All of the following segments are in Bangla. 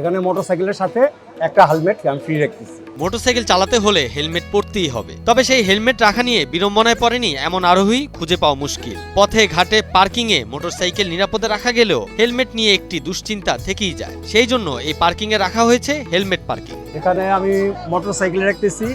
এখানে মোটরসাইকেলের সাথে একটা হেলমেট আমি ফ্রি রাখতেছি। মোটরসাইকেল চালাতে হলে হেলমেট পরতেই হবে। তবে সেই হেলমেট রাখা নিয়ে বিড়ম্বনায় পড়েনি এমন আরোহী খুঁজে পাওয়া মুশকিল। পথে ঘাটে পার্কিংয়ে মোটরসাইকেল নিরাপদে রাখা গেলেও হেলমেট নিয়ে একটি দুশ্চিন্তা থেকেই যায়। সেই জন্য এই পার্কিংয়ে রাখা হয়েছে হেলমেট পার্কিং। এখানে আমি মোটরসাইকেল রাখতেছি।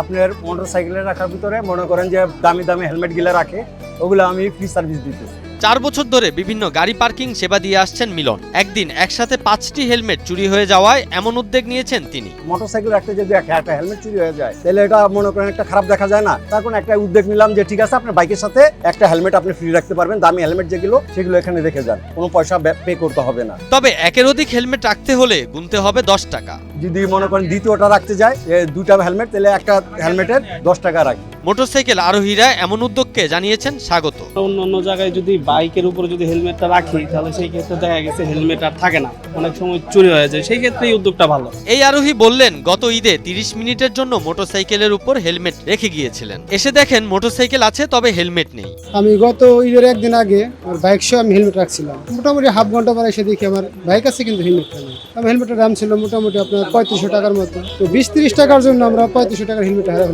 আপনার মোটরসাইকেলে রাখার ভিতরে মনে করেন যে দামি দামি হেলমেটগুলো রাখে ওগুলো আমি ফ্রি সার্ভিস দিতেছি। চার বছর ধরে বিভিন্ন গাড়ি পার্কিং সেবা দিয়ে আসছেন মিলন। একদিন একসাথে পাঁচটি হেলমেট চুরি হয়ে যাওয়ায় এমন উদ্যোগ নিয়েছেন তিনি। মোটরসাইকেল রাখতে যদি একটা একটা হেলমেট চুরি হয়ে যায় তাহলে এটা মনে করেন একটা খারাপ দেখা যায় না। তার কোনো একটা উদ্যোগ নিলাম যে ঠিক আছে আপনার বাইকের সাথে একটা হেলমেট আপনি ফ্রি রাখতে পারবেন দামি হেলমেট যেগুলো সেগুলো এখানে রেখে যান। কোনো পয়সা পে করতে হবে না। তবে একের অধিক হেলমেট রাখতে হলে গুনতে হবে দশ টাকা। যদি মনে করেন দ্বিতীয়টা রাখতে যায় যে দুইটা হেলমেট তাহলে একটা হেলমেটের দশ টাকা রাখি। মোটরসাইকেল আরোহীরা এমন উদ্যোগকে জানিয়েছেন স্বাগত। অন্য অন্য জায়গায় যদি বাইকের উপরে যদি হেলমেটটা রাখি তাহলে সেই ক্ষেত্রে দেখা গেছে হেলমেট আর থাকে না। অনেক সময় চুরি হয়ে যায়। সেই ক্ষেত্রে এই উদ্যোগটা ভালো। এই আরোহী বললেন গত ঈদে তিরিশ মিনিটের জন্য মোটরসাইকেলের উপর হেলমেট রেখে গিয়েছিলেন। এসে দেখেন মোটরসাইকেল আছে তবে হেলমেট নেই। আমি গত ঈদের একদিন আগে আমার বাইক সহ আমি হেলমেট রাখছিলাম। মোটামুটি হাফ ঘণ্টা পরে এসে দেখি আমার বাইক আছে কিন্তু হেলমেট নেই। আমার হেলমেটের দাম ছিল মোটামুটি আপনার পঁয়ত্রিশশো টাকার মতো। তো বিশ তিরিশ টাকার জন্য আমরা পঁয়ত্রিশশো টাকার হেলমেট হারা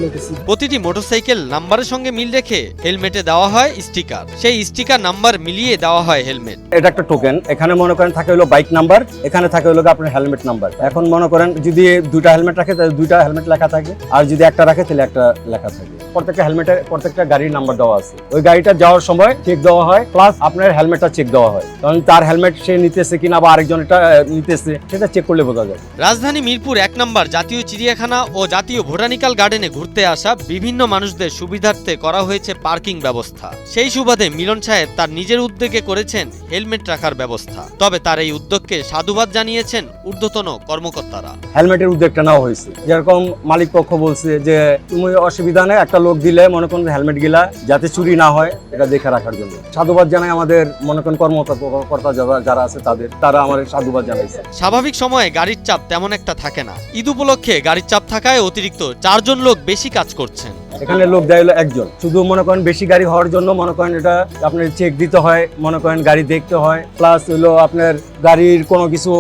প্রতিটি মোটরসাইকেল নাম্বারের সঙ্গে মিল রেখে হেলমেটে দেওয়া হয় স্টিকার সেই স্টিকার নাম্বার মিলিয়ে দেওয়া হয় হেলমেট এটা একটা টোকেন এখানে মনে করেন থাকে হলো বাইক নাম্বার এখানে থাকে হলো আপনার হেলমেট নাম্বার এখন মনে করেন যদি দুইটা হেলমেট রাখে তাহলে দুইটা হেলমেট লেখা থাকে। আর যদি একটা রাখে তাহলে একটা লেখা থাকে। প্রত্যেকটা হেলমেটের প্রত্যেকটা গাড়ির নাম্বার দেওয়া আছে। ওই গাড়িটা যাওয়ার সময় চেক দেওয়া হয় প্লাস আপনার হেলমেটটা চেক দেওয়া হয়। কারণ তার হেলমেট সে নিতেছে কিনা বা আরেকজন এটা নিতেছে সেটা চেক করলে বোঝা যায়। রাজধানী মিরপুর এক নম্বর জাতীয় চিড়িয়াখানা ও জাতীয় বোটানিক্যাল গার্ডেনে ঘুরতে আসা বিভিন্ন মানুষদের সুবিধার্থে করা হয়েছে পার্কিং ব্যবস্থা। সেই সুবাদে মিলন সাহেব তার নিজের উদ্যোগে করেছেন হেলমেট রাখার ব্যবস্থা। তবে তার এই উদ্যোগকে সাধুবাদ জানিয়েছেন ঊর্ধ্বতন কর্মকর্তারা। হেলমেটের উদ্যোগটা নেওয়া হয়েছে। যেরকম মালিক পক্ষ বলছে যে তুমি অসুবিধা নেই একটা লোক দিলে মনে করেন হেলমেট গিলা যাতে চুরি না হয় এটা দেখে রাখার জন্য। সাধুবাদ জানাই আমাদের মনে করেন কর্মকর্তা যারা- যারা আছে তাদের তারা আমাদের সাধুবাদ জানাইছে। স্বাভাবিক সময়ে গাড়ির চাপ তেমন একটা থাকে না। ঈদ উপলক্ষে গাড়ির চাপ থাকায় অতিরিক্ত চারজন লোক বেশি কাজ করছেন। এখানে লোক দেয় হলো একজন। শুধু মনে করেন বেশি গাড়ি হওয়ার জন্য মনে করেন এটা আপনার চেক দিতে হয় মনে করেন গাড়ি দেখতে হয়। প্লাস হলো আপনার গাড়ির কোনো কিছু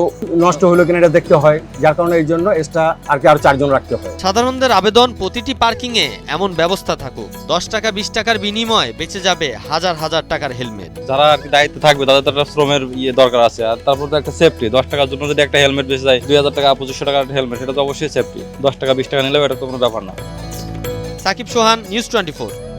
নষ্ট হলো কিনা এটা দেখতে হয়। যার কারণে এই জন্য এক্সট্রা আর কি আরও চারজন রাখতে হয়। সাধারণদের আবেদন প্রতিটি পার্কিংয়ে এমন ব্যবস্থা থাকুক। দশ টাকা বিশ টাকার বিনিময়ে বেঁচে যাবে হাজার হাজার টাকার হেলমেট। যারা আর কি দায়িত্বে থাকবে তাদের তো একটা শ্রমের ইয়ে দরকার আছে। আর তারপর তো একটা সেফটি দশ টাকার জন্য যদি একটা হেলমেট বেঁচে যায় দুই হাজার টাকা পঁচিশশো টাকার হেলমেট সেটা তো অবশ্যই সেফটি দশ টাকা বিশ টাকা নিলেও এটা তো কোনো ব্যাপার না। সাকিব সোহান নিউজ টোয়েন্টি